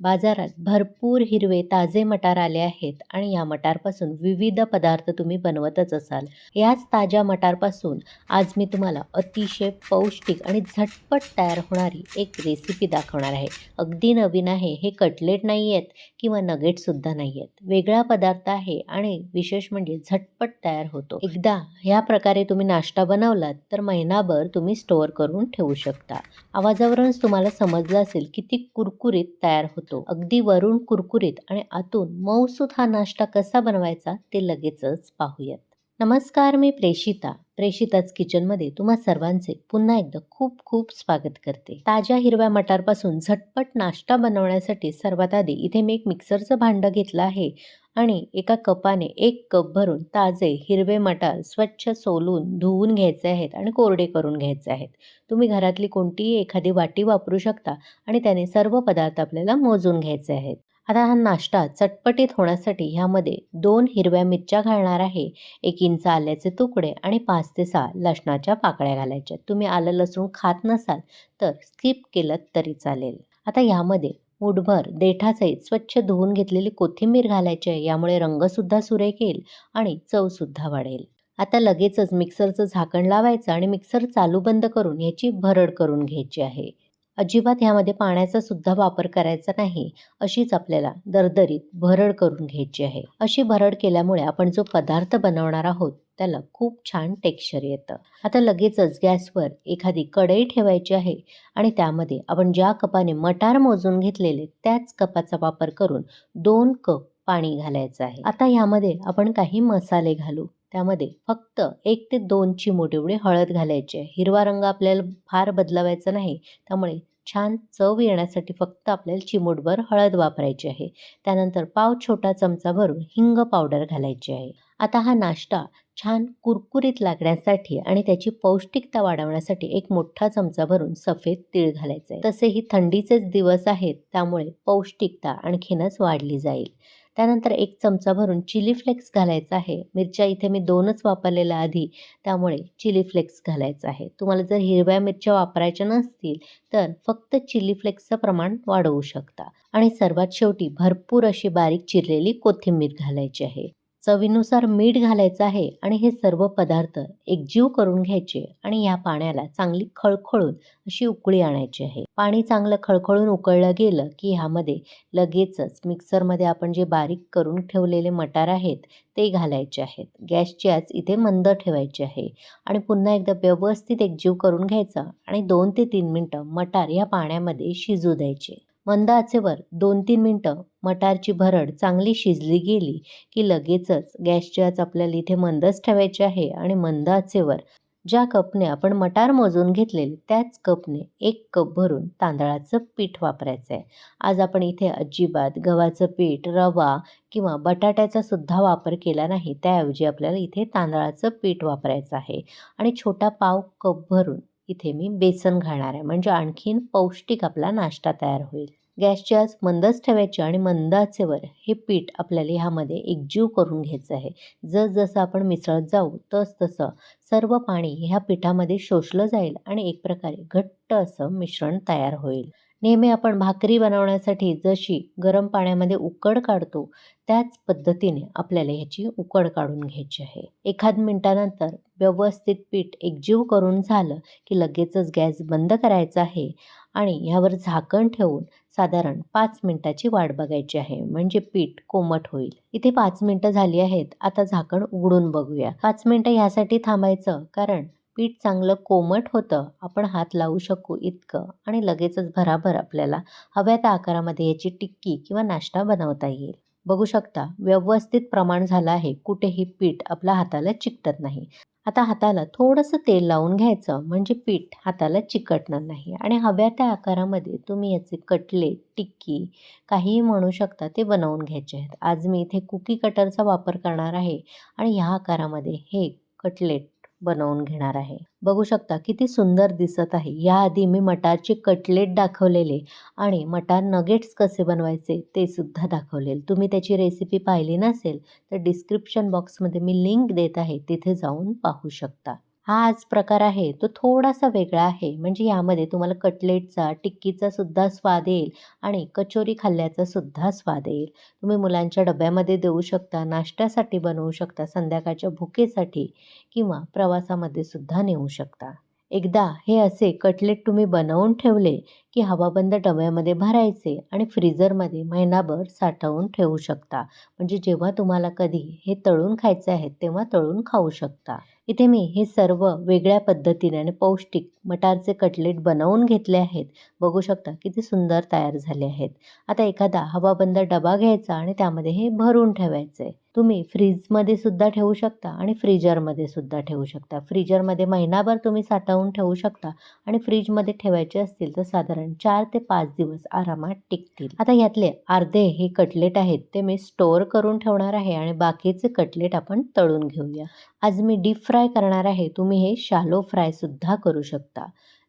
बाजारात भरपूर हिरवे ताजे मटार आले आहेत आणि या मटारपासून विविध पदार्थ तुम्ही बनवतच असाल. याच ताज्या मटारपासून आज मी तुम्हाला अतिशय पौष्टिक आणि झटपट तयार होणारी एक रेसिपी दाखवणार आहे. अगदी नवीन आहे हे कटलेट नाही आहेत किंवा नगेटसुद्धा नाही आहेत. वेगळा पदार्थ आहे आणि विशेष म्हणजे झटपट तयार होतो. एकदा ह्या प्रकारे तुम्ही नाश्ता बनवलात तर महिनाभर तुम्ही स्टोअर करून ठेवू शकता. आवाजावरूनच तुम्हाला समजलं असेल किती कुरकुरीत तयार होतो. अगदी वरून कुरकुरीत आणि आतून मऊसूत हा नाश्ता कसा बनवायचा ते लगेचच पाहूयात. नमस्कार मी प्रेषिता प्रेषिताच किचनमध्ये तुम्हा सर्वांचे पुन्हा एकदा खूप खूप स्वागत करते. ताज्या हिरव्या मटारपासून झटपट नाश्ता बनवण्यासाठी सर्वात आधी इथे मी एक मिक्सरचं भांडं घेतलं आहे आणि एका कपाने एक कप भरून ताजे हिरवे मटार स्वच्छ सोलून धुवून घ्यायचे आहेत आणि कोरडे करून घ्यायचे आहेत. तुम्ही घरातली कोणतीही एखादी वाटी वापरू शकता आणि त्याने सर्व पदार्थ आपल्याला मोजून घ्यायचे आहेत. आता हा नाश्ता चटपटीत होण्यासाठी ह्यामध्ये दोन हिरव्या मिरच्या घालणार आहे. एक इंच आल्याचे तुकडे आणि पाच ते सहा लसणाच्या पाकळ्या घालायच्या. तुम्ही आलं लसूण खात नसाल तर स्किप केलं तरी चालेल. आता ह्यामध्ये मुठभर देठासहित स्वच्छ धुवून घेतलेली कोथिंबीर घालायची आहे. यामुळे रंगसुद्धा सुरेख येईल आणि चवसुद्धा वाढेल. आता लगेचच मिक्सरचं झाकण लावायचं आणि मिक्सर चालू बंद करून ह्याची भरड करून घ्यायची आहे. अजिबात ह्यामध्ये पाण्याचा सुद्धा वापर करायचा नाही. अशीच आपल्याला दरदरीत भरड करून घ्यायची आहे. अशी भरड केल्यामुळे आपण जो पदार्थ बनवणार आहोत त्याला खूप छान टेक्स्चर येतं. आता लगेचच गॅसवर एखादी कढई ठेवायची आहे आणि त्यामध्ये आपण ज्या कपाने मटार मोजून घेतलेले त्याच कपाचा वापर करून दोन कप पाणी घालायचं आहे. आता ह्यामध्ये आपण काही मसाले घालू. त्यामध्ये फक्त एक ते दोन चिमूट एवढे हळद घालायची आहे. हिरवा रंग आपल्याला फार बदलावायचा नाही. त्यामुळे छान चव येण्यासाठी फक्त आपल्याला चिमूटभर हळद वापरायची आहे. त्यानंतर पाव छोटा चमचा भरून हिंग पावडर घालायची आहे. आता हा नाश्ता छान कुरकुरीत लागण्यासाठी आणि त्याची पौष्टिकता वाढवण्यासाठी एक मोठा चमचा भरून सफेद तीळ घालायचं आहे. तसेही थंडीचेच दिवस आहेत त्यामुळे पौष्टिकता आणखीनच वाढली जाईल. त्यानंतर एक चमचा भरून चिली फ्लेक्स घालायचा आहे. मिरच्या इथे मी दोनच वापरलेल्या आधी त्यामुळे चिली फ्लेक्स घालायचा आहे. तुम्हाला जर हिरव्या मिरच्या वापरायच्या नसतील तर फक्त चिली फ्लेक्सचं प्रमाण वाढवू शकता. आणि सर्वात शेवटी भरपूर अशी बारीक चिरलेली कोथिंबीर घालायची आहे. चवीनुसार मीठ घालायचं आहे आणि हे सर्व पदार्थ एकजीव करून घ्यायचे आणि या पाण्याला चांगली खळखळून अशी उकळी आणायची आहे. पाणी चांगलं खळखळून उकळलं गेलं की ह्यामध्ये लगेचच मिक्सरमध्ये आपण जे बारीक करून ठेवलेले मटार आहेत ते घालायचे आहेत. गॅसची आज इथे मंद ठेवायची आहे आणि पुन्हा एकदा व्यवस्थित एकजीव करून घ्यायचा आणि दोन ते तीन मिनटं मटार या पाण्यामध्ये शिजू द्यायचे. मंद आचेवर दोन तीन मिनटं मटारची भरड चांगली शिजली गेली की लगेचच गॅसची आच आपल्याला इथे मंदच ठेवायची आहे आणि मंद आचेवर ज्या कपने आपण मटार मोजून घेतलेले त्याच कपने एक कप भरून तांदळाचं पीठ वापरायचं आहे आज आपण इथे अजिबात गव्हाचं पीठ रवा किंवा बटाट्याचा सुद्धा वापर केला नाही त्याऐवजी आपल्याला इथे तांदळाचं पीठ वापरायचं आहे. आणि छोटा पाव कप भरून इथे मी बेसन घालणार आहे. म्हणजे आणखीन पौष्टिक आपला नाश्ता तयार होईल. गॅसची आज मंदच ठेवायची आणि मंद आचेवर हे पीठ आपल्याला ह्यामध्ये एकजीव करून घ्यायचं आहे. जसजसं आपण मिसळत जाऊ तस तसं सर्व पाणी ह्या पिठामध्ये शोषलं जाईल आणि एक प्रकारे घट्ट असं मिश्रण तयार होईल. नेहमी आपण भाकरी बनवण्यासाठी जशी गरम पाण्यामध्ये उकड काढतो त्याच पद्धतीने आपल्याला ह्याची उकड काढून घ्यायची आहे. एखाद मिनटानंतर व्यवस्थित पीठ एकजीव करून झालं की लगेचच गॅस बंद करायचा आहे आणि ह्यावर झाकण ठेवून साधारण पाच मिनटाची वाट बघायची आहे. म्हणजे पीठ कोमट होईल. इथे पाच मिनटं झाली आहेत. आता झाकण उघडून बघूया. पाच मिनटं ह्यासाठी थांबायचं कारण पीठ चांगलं कोमट होतं आपण हात लावू शकू इतकं आणि लगेचच भराभर आपल्याला हव्या त्या आकारामध्ये याची टिक्की किंवा नाश्ता बनवता येईल. बघू शकता व्यवस्थित प्रमाण झालं आहे कुठेही पीठ आपल्या हाताला चिकटत नाही. आता हाताला थोडंसं तेल लावून घ्यायचं म्हणजे पीठ हाताला चिकटणार नाही आणि हव्या त्या आकारामध्ये तुम्ही याचे कटलेट टिक्की काहीही म्हणू शकता ते बनवून घ्यायचे आहेत. आज मी इथे कुकी कटरचा वापर करणार आहे आणि ह्या आकारामध्ये हे कटलेट बनवून घेणार आहे. बघू शकता किती सुंदर दिसत आहे. याआधी मी मटारचे कटलेट दाखवलेले आणि मटार नगेट्स कसे बनवायचे ते सुद्धा दाखवलेले. तुम्ही त्याची रेसिपी पाहिली नसेल तर डिस्क्रिप्शन बॉक्समध्ये मी लिंक देत आहे तिथे जाऊन पाहू शकता. हा आज प्रकार आहे. तो थोडासा वेगळा आहे. म्हणजे यामध्ये तुम्हाला कटलेटचा टिक्कीचा सुद्धा स्वाद येईल आणि कचोरी खाल्ल्याचा सुद्धा स्वाद येईल. तुम्ही मुलांच्या डब्यामध्ये देऊ शकता नाश्त्यासाठी बनवू शकता संध्याकाळच्या भुकेसाठी किंवा प्रवासामध्ये सुद्धा नेऊ शकता. एकदा हे असे कटलेट तुम्ही बनवून ठेवले की हवाबंद डब्यामध्ये भरायचे आणि फ्रीजरमध्ये महिनाभर साठवून ठेवू शकता. म्हणजे जेव्हा तुम्हाला कधी हे तळून खायचे आहेत तेव्हा तळून खाऊ शकता. इथे मी हे सर्व वेगळ्या पद्धतीने आणि पौष्टिक मटारचे कटलेट बनवून घेतले आहेत. बघू शकता किती सुंदर तयार झाले आहेत. आता एखादा हवाबंद डबा घ्यायचा आणि त्यामध्ये हे भरून ठेवायचे. तुम्ही फ्रीजमध्ये सुद्धा ठेवू शकता आणि फ्रीजरमध्ये सुद्धा ठेवू शकता. फ्रीजरमध्ये महिनाभर तुम्ही साठवून ठेवू शकता आणि फ्रीजमध्ये ठेवायचे असतील तर साधारण चार ते पाच दिवस आरामात टिकतील. आता यातले अर्धे हे कटलेट आहेत ते मी स्टोअर करून ठेवणार आहे आणि बाकीचे कटलेट आपण तळून घेऊया. आज मी डीप फ्राय करणार आहे. तुम्ही हे शालो फ्रायसुद्धा करू शकता.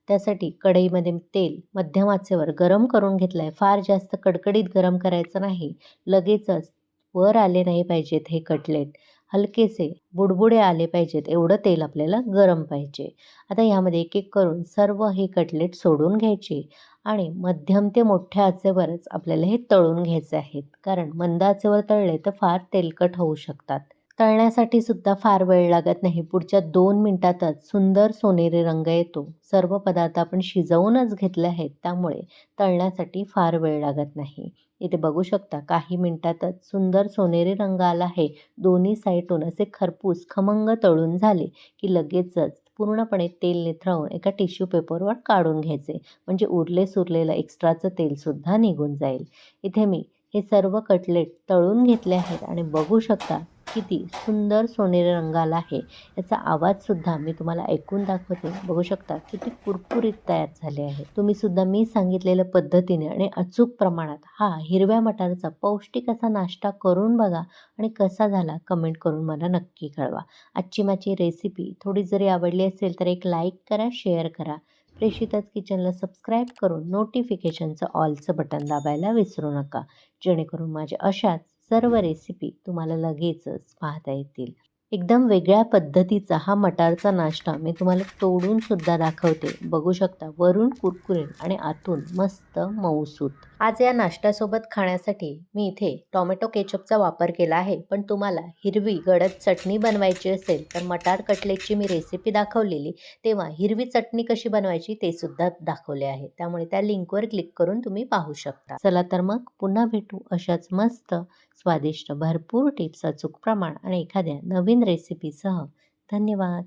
त्यासाठी कढईमध्ये तेल मध्यम आचेवर गरम करून घेतलं आहे फार जास्त कडकडीत गरम करायचं नाही. लगेचच वर आले नाही पाहिजेत हे कटलेट. हलकेसे बुडबुडे आले पाहिजेत एवढं तेल आपल्याला गरम पाहिजे. आता यामध्ये एक एक करून सर्व हे कटलेट सोडून घ्यायचे आणि मध्यम ते मोठ्या आचेवरच आपल्याला हे तळून घ्यायचे आहेत. कारण मंद आचेवर तळले तर फार तेलकट होऊ शकतात. तळण्यासाठी सुद्धा फार वेळ लागत नाही. पुढच्या दोन मिनटातच सुंदर सोनेरी रंग येतो. सर्व पदार्थ आपण शिजवूनच घेतले आहेत. त्यामुळे तळण्यासाठी फार वेळ लागत नाही. इथे बघू शकता काही मिनिटातच सुंदर सोनेरी रंग आला आहे. दोन्ही साईडून असे खरपूस खमंग तळून झाले की लगेचच पूर्णपणे तेल निथळवून एका टिश्यू पेपरवर काढून घ्यायचे. म्हणजे उरले सुरलेलं एक्स्ट्राचं तेलसुद्धा निघून जाईल. इथे मी हे सर्व कटलेट तळून घेतले आहेत आणि बघू शकता किती सुंदर सोनेरी रंगाला आहे. याचा आवाजसुद्धा मी तुम्हाला ऐकून दाखवते. बघू शकता किती कुरकुरीत तयार झाले आहे. तुम्ही सुद्धा मी सांगितलेल्या पद्धतीने आणि अचूक प्रमाणात हा हिरव्या मटारचा पौष्टिक असा नाश्ता करून बघा आणि कसा झाला कमेंट करून मला नक्की कळवा. आजची माझी रेसिपी थोडी जरी आवडली असेल तर एक लाईक करा शेअर करा. प्रेषितच किचनला सबस्क्राईब करून नोटिफिकेशनचं ऑलचं बटन दाबायला विसरू नका. जेणेकरून माझ्या अशाच सर्व रेसिपी तुम्हाला लगेचच पाहता येतील. एकदम वेगळ्या पद्धतीचा हा मटारचा नाश्ता मी तुम्हाला तोडून सुद्धा दाखवते. बघू शकता वरून कुरकुरीत आणि आतून मस्त मऊसूत. आज या नाश्त्यासोबत खाण्यासाठी मी इथे टॉमॅटो केचपचा वापर केला आहे. पण तुम्हाला हिरवी गडद चटणी बनवायची असेल तर मटार कटलेटची मी रेसिपी दाखवलेली. तेव्हा हिरवी चटणी कशी बनवायची ते सुद्धा दाखवले आहे. त्यामुळे त्या लिंकवर क्लिक करून तुम्ही पाहू शकता. चला तर मग पुन्हा भेटू अशाच मस्त स्वादिष्ट भरपूर टिप्स अचूक प्रमाण आणि एखाद्या नवीन नवीन रेसिपीसह धन्यवाद.